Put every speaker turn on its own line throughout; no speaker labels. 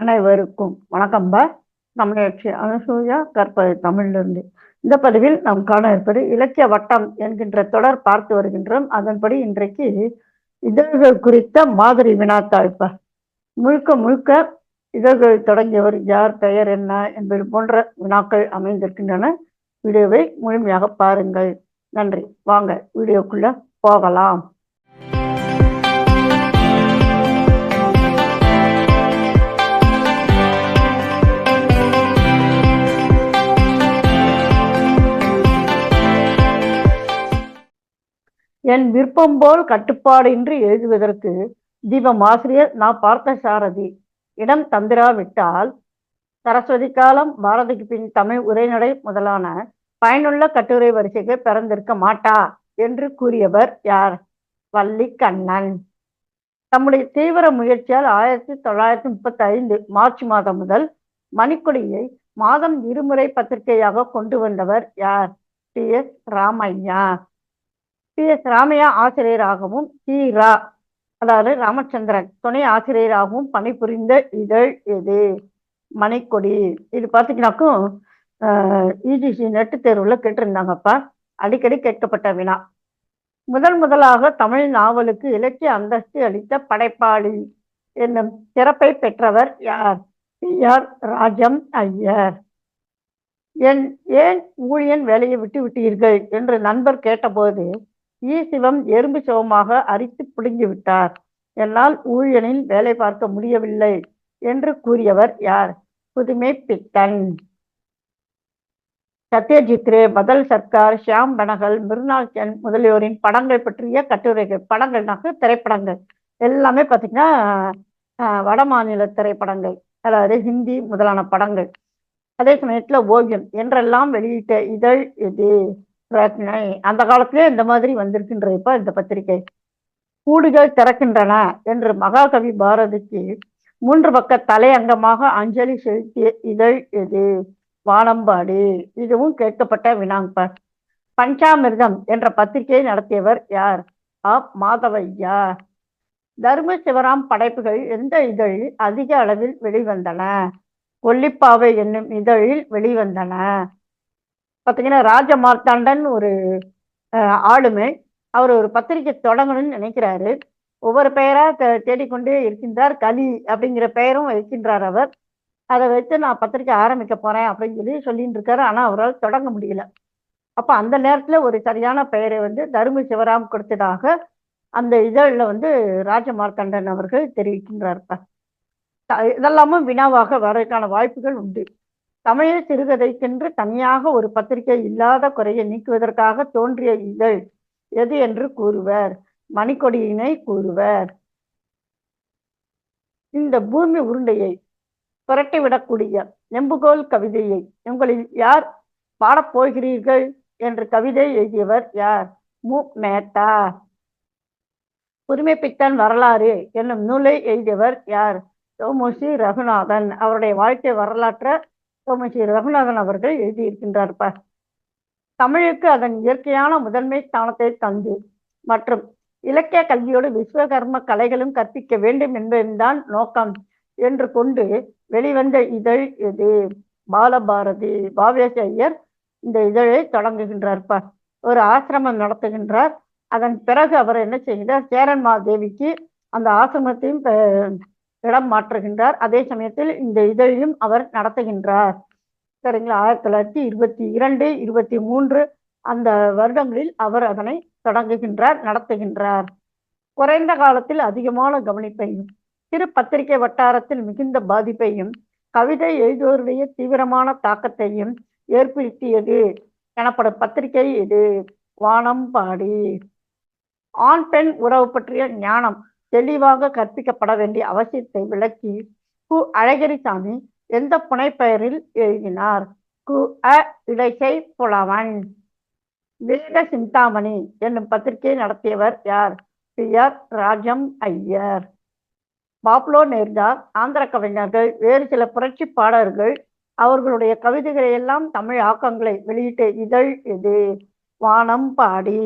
அனைவருக்கும் வணக்கம்பா தமிழாட்சி அனுசூயா கற்பது தமிழிலிருந்து. இந்த பதிவில் நாம் காண இருப்பது இலக்கிய வட்டம் என்கின்ற தொடர் பார்த்து வருகின்றோம். அதன்படி இன்றைக்கு இதழ்கள் குறித்த மாதிரி வினாத்தாழ்ப்பா முழுக்க முழுக்க இதழ்கள் தொடங்கியவர் யார் பெயர் என்ன என்பது போன்ற வினாக்கள் அமைந்திருக்கின்றன. வீடியோவை முழுமையாக பாருங்கள். நன்றி. வாங்க வீடியோக்குள்ள போகலாம். என் விருப்பம் போல் கட்டுப்பாடின்றி எழுதுவதற்கு தீபம் ஆசிரியர் நான் பார்த்த சாரதி. இடம் தந்திராவிட்டால் சரஸ்வதி காலம் பாரதிக்கு பின் தமிழ் உரைநடை முதலான பயனுள்ள கட்டுரை வரிசைக்கு பிறந்திருக்க மாட்டா என்று கூறியவர் யார்? வள்ளிக்கண்ணன். தம்முடைய தீவிர முயற்சியால் ஆயிரத்தி தொள்ளாயிரத்தி முப்பத்தி ஐந்து மார்ச் மாதம் முதல் மணிக்கொடியை மாதம் இருமுறை பத்திரிகையாக கொண்டு வந்தவர் யார்? T S Ramaiah. B S Ramaiah ஆசிரியராகவும் டி ரா அதாவது ராமச்சந்திரன் துணை ஆசிரியராகவும் பணிபுரிந்த இதழ் எது? மணிக்கொடி. இது பார்த்தீங்கன்னாக்கும் இஜிசி நெட்டு தேர்வில் கேட்டிருந்தாங்கப்பா. அடிக்கடி கேட்கப்பட்ட வினா. முதன் முதலாக தமிழ் நாவலுக்கு இலக்கிய அந்தஸ்து அளித்த படைப்பாளி என்னும் சிறப்பை பெற்றவர் யார்? பி. ஆர். ராஜம் ஐயர். என் ஏன் ஊழியன் வேலையை விட்டு விட்டீர்கள்? என்று நண்பர் கேட்டபோது ஈ சிவம் எறும்பு சிவமாக அரித்து பிடுங்கி விட்டார் என்னால் ஊழியனில் வேலை பார்க்க முடியவில்லை என்று கூறியவர் யார்? புதுமை பித்தன். சத்யஜித் ரே பதல் சர்க்கார் ஷியாம் பனகல் மிருனால் சென் முதலியோரின் படங்கள் பற்றிய கட்டுரைகள் படங்கள்னாக்க திரைப்படங்கள். எல்லாமே பார்த்தீங்கன்னா வட மாநில திரைப்படங்கள். அதாவது ஹிந்தி முதலான படங்கள். அதே சமயத்தில் ஓவியம் என்றெல்லாம் வெளியிட்ட இதழ் இது பிரச்சனை. அந்த காலத்திலே இந்த மாதிரி வந்திருக்கின்ற இப்ப இந்த பத்திரிகை. கூடுகள் திறக்கின்றன என்று மகாகவி பாரதிக்கு மூன்று பக்க தலையங்கமாக அஞ்சலி செலுத்திய இதழ் எது? வானம்பாடி. இதுவும் கேட்கப்பட்ட வினாங்கர் பஞ்சாமிர்தம் என்ற பத்திரிகையை நடத்தியவர் யார்? ஆ. மாதவையா. தர்ம சிவராம் படைப்புகள் எந்த இதழில் அதிக அளவில் வெளிவந்தன? கொல்லிப்பாவை என்னும் இதழில் வெளிவந்தன. பார்த்தீங்கன்னா ராஜ மார்த்தாண்டன் ஒரு ஆளுமை. அவர் ஒரு பத்திரிகை தொடங்கணும்னு நினைக்கிறாரு. ஒவ்வொரு பெயரா தேடிக்கொண்டே இருக்கின்றார் கலி அப்படிங்கிற பெயரும் வைக்கின்றார் அவர். அதை வச்சு நான் பத்திரிக்கை ஆரம்பிக்க போறேன் அப்படின்னு சொல்லி சொல்லிட்டு இருக்காரு. ஆனா அவரால் தொடங்க முடியல. அப்ப அந்த நேரத்துல ஒரு சரியான பெயரை வந்து தரும சிவராம் கொடுத்ததாக அந்த இதழில் வந்து ராஜமார்த்தண்டன் அவர்கள் தெரிவிக்கின்றார் இதெல்லாமும் வினாவாக வரதுக்கான வாய்ப்புகள் உண்டு. தமிழ் சிறுகதைக்கென்று தனியாக ஒரு பத்திரிகை இல்லாத குறையை நீக்குவதற்காக தோன்றிய இதழ் எது என்று கூறுவர். மணிக்கொடியினை கூறுவர். இந்த பூமி உருண்டையை புரட்டிவிடக்கூடிய நெம்புகோல் கவிதையை உங்களில் யார் பாடப்போகிறீர்கள் என்று கவிதை எழுதியவர் யார்? மு. மேத்தா. புதுமைப்பித்தன் வரலாறு என்னும் நூலை எழுதியவர் யார்? தோமுசி ரகுநாதன். அவருடைய வாழ்க்கை வரலாற்றை சோமசி ரகுநாதன் அவர்கள் எழுதியிருக்கின்றார்ப்ப. தமிழுக்கு அதன் இயற்கையான முதன்மை ஸ்தானத்தை தந்து மற்றும் இலக்கிய கல்வியோடு விஸ்வகர்ம கலைகளும் கற்பிக்க வேண்டும் என்பதுதான் நோக்கம் என்று கொண்டு வெளிவந்த இதழ் எது பாலபாரதி பாவேஷ் ஐயர் இந்த இதழை தொடங்குகின்றார்ப்பா. ஒரு ஆசிரமம் நடத்துகின்றார். அதன் பிறகு அவர் என்ன செய்கிறார் சேரன்மா தேவிக்கு அந்த ஆசிரமத்தையும் இடம் மாற்றுகின்றார். அதே சமயத்தில் இந்த இதழையும் அவர் நடத்துகின்றார். சரிங்களா? ஆயிரத்தி தொள்ளாயிரத்தி இருபத்தி இரண்டு இருபத்தி மூன்று அந்த வருடங்களில் அவர் அதனை தொடங்குகின்றார் நடத்துகின்றார். குறைந்த காலத்தில் அதிகமான கவனிப்பையும் சிறு பத்திரிகை வட்டாரத்தில் மிகுந்த பாதிப்பையும் கவிதை எழுதுவோருடைய தீவிரமான தாக்கத்தையும் ஏற்படுத்தியது எனப்படும் பத்திரிகை இது. வானம் பாடி. ஆண் பெண் உறவு பற்றிய ஞானம் தெளிவாக கற்பிக்கப்பட வேண்டிய அவசியத்தை விளக்கி கு அழகிரிசாமி எந்த புனைப்பெயரில் எழுதினார்? கு அ இடைசை புலவன். வேத சிந்தாமணி என்னும் பத்திரிகை நடத்தியவர் யார்? B. R. Rajam Iyer. Pablo நேர்ந்தார் Andhra கவிஞர்கள் வேறு சில புரட்சி பாடல்கள் அவர்களுடைய கவிதைகளை எல்லாம் தமிழ் ஆக்கங்களை வெளியிட்ட இதழ் எது? வானம் பாடி.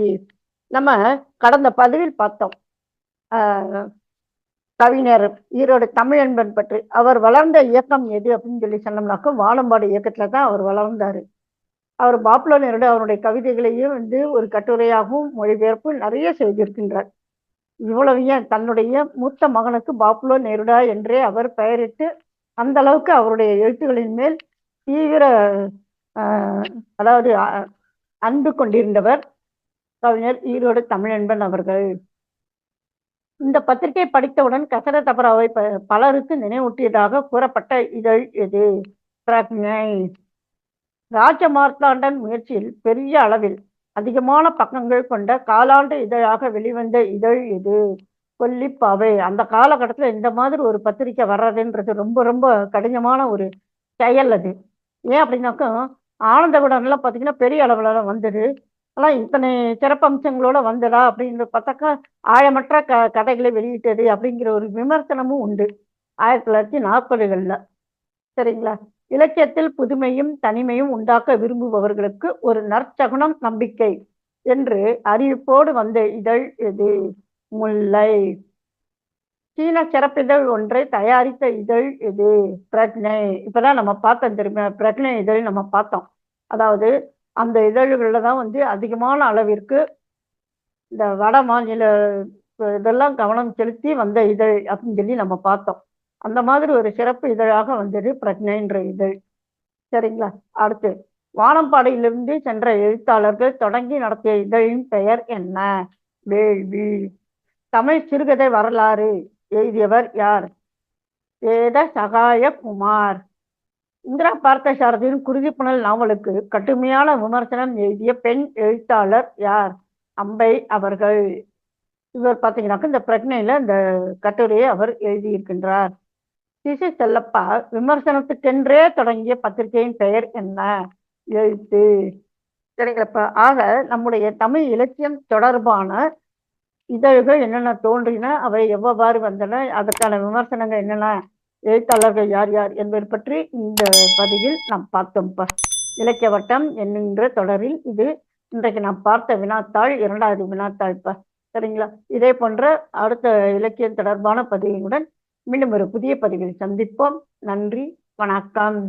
நம்ம கடந்த பதிவில் பார்த்தோம். கவிஞர் ஈரோடு தமிழன்பன் பற்றி அவர் வளர்ந்த இயக்கம் எது அப்படின்னு சொல்லி சொன்னோம்னாக்கா வாழம்பாடு இயக்கத்துல தான் அவர் வளர்ந்தாரு. அவர் பாப்புலனரோட அவருடைய கவிதைகளையும் வந்து ஒரு கட்டுரையாகவும் மொழிபெயர்ப்பு நிறைய செய்திருக்கின்றார் இவ்வளவு ஏன் தன்னுடைய மூத்த மகனுக்கு பாப்புலோ நேருடா என்றே அவர் பெயரிட்டு அந்த அளவுக்கு அவருடைய எழுத்துக்களின் மேல் தீவிர ஆஹ், அதாவது அன்பு கொண்டிருந்தவர் கவிஞர் ஈரோடு தமிழன்பன் அவர்கள். இந்த பத்திரிகை படித்தவுடன் கசர தபராவை ப- பலருக்கு நினைவூட்டியதாக கூறப்பட்ட இதழ் எது? பிரக்ஞை ராஜமார்த்தாண்டன் முயற்சியில் பெரிய அளவில் அதிகமான பக்கங்கள் கொண்ட காலாண்டு இதழாக வெளிவந்த இதழ் இது கொல்லிப்பாவை. அந்த காலகட்டத்தில் இந்த மாதிரி ஒரு பத்திரிக்கை வர்றதுன்றது ரொம்ப ரொம்ப கடினமான ஒரு செயல் அது. ஏன் அப்படின்னாக்கா ஆனந்தவிடன்லாம் பார்த்தீங்கன்னா பெரிய அளவில் வந்தது. ஆனால் இத்தனை சிறப்பம்சங்களோட வந்ததா அப்படின்னு பார்த்தாக்கா ஆழமற்ற க கதைகளை வெளியிட்டது அப்படிங்கிற ஒரு விமர்சனமும் உண்டு. ஆயிரத்தி தொள்ளாயிரத்தி நாற்பதுகளில். சரிங்களா? இலக்கியத்தில் புதுமையும் தனிமையும் உண்டாக்க விரும்புபவர்களுக்கு ஒரு நற்சகுனம் நம்பிக்கை என்று அறிவிப்போடு வந்த இதழ் எது? முல்லை. சீன சிறப்பிதழ் ஒன்றை தயாரித்த இதழ் எது? பிரக்னை இப்பதான் நம்ம பார்த்தோம் தெரியுமா? பிரக்னை இதழ் நம்ம பார்த்தோம். அதாவது அந்த இதழ்களில் தான் வந்து அதிகமான அளவிற்கு இந்த வட மாநில இதெல்லாம் கவனம் செலுத்தி வந்த இதழ் அப்படின்னு சொல்லி நம்ம பார்த்தோம். அந்த மாதிரி ஒரு சிறப்பு இதழாக வந்தது பிரக்னைன்ற இதழ். சரிங்களா? அடுத்து வானம்பாடியிலிருந்து சென்ற எழுத்தாளர்கள் தொடங்கி நடத்திய இதழின் பெயர் என்ன? வேள்வி. தமிழ் சிறுகதை வரலாறு எழுதியவர் யார்? வேத சகாய குமார் இந்திரா பார்த்தசாரதியின் குருதிப்புணல் நாவலுக்கு கடுமையான விமர்சனம் எழுதிய பெண் எழுத்தாளர் யார்? அம்பை அவர்கள். இவர் பார்த்தீங்கன்னாக்க இந்த பிரச்சனையில இந்த கட்டுரையை அவர் எழுதியிருக்கின்றார். சிசி செல்லப்பா விமர்சனத்துக்கென்றே தொடங்கிய பத்திரிகையின் பெயர் என்ன? எழுத்து. சரிங்களப்பா ஆக நம்முடைய தமிழ் இலக்கியம் தொடர்பான இதழ்கள் என்னென்ன தோன்றின அவை எவ்வாறு வந்தன அதற்கான விமர்சனங்கள் என்னென்ன? எழுத்தாளர்கள் யார் யார் என்பது பற்றி இந்த பதிவில் நாம் பார்த்தோம்ப்பா இலக்கிய வட்டம் என்கின்ற தொடரில் இது இன்றைக்கு நாம் பார்த்த வினாத்தாள் இரண்டாவது வினாத்தாள்ப்பா சரிங்களா? இதே போன்ற அடுத்த இலக்கியம் தொடர்பான பதிவுடன் மீண்டும் ஒரு புதிய பதிவில் சந்திப்போம். நன்றி வணக்கம்.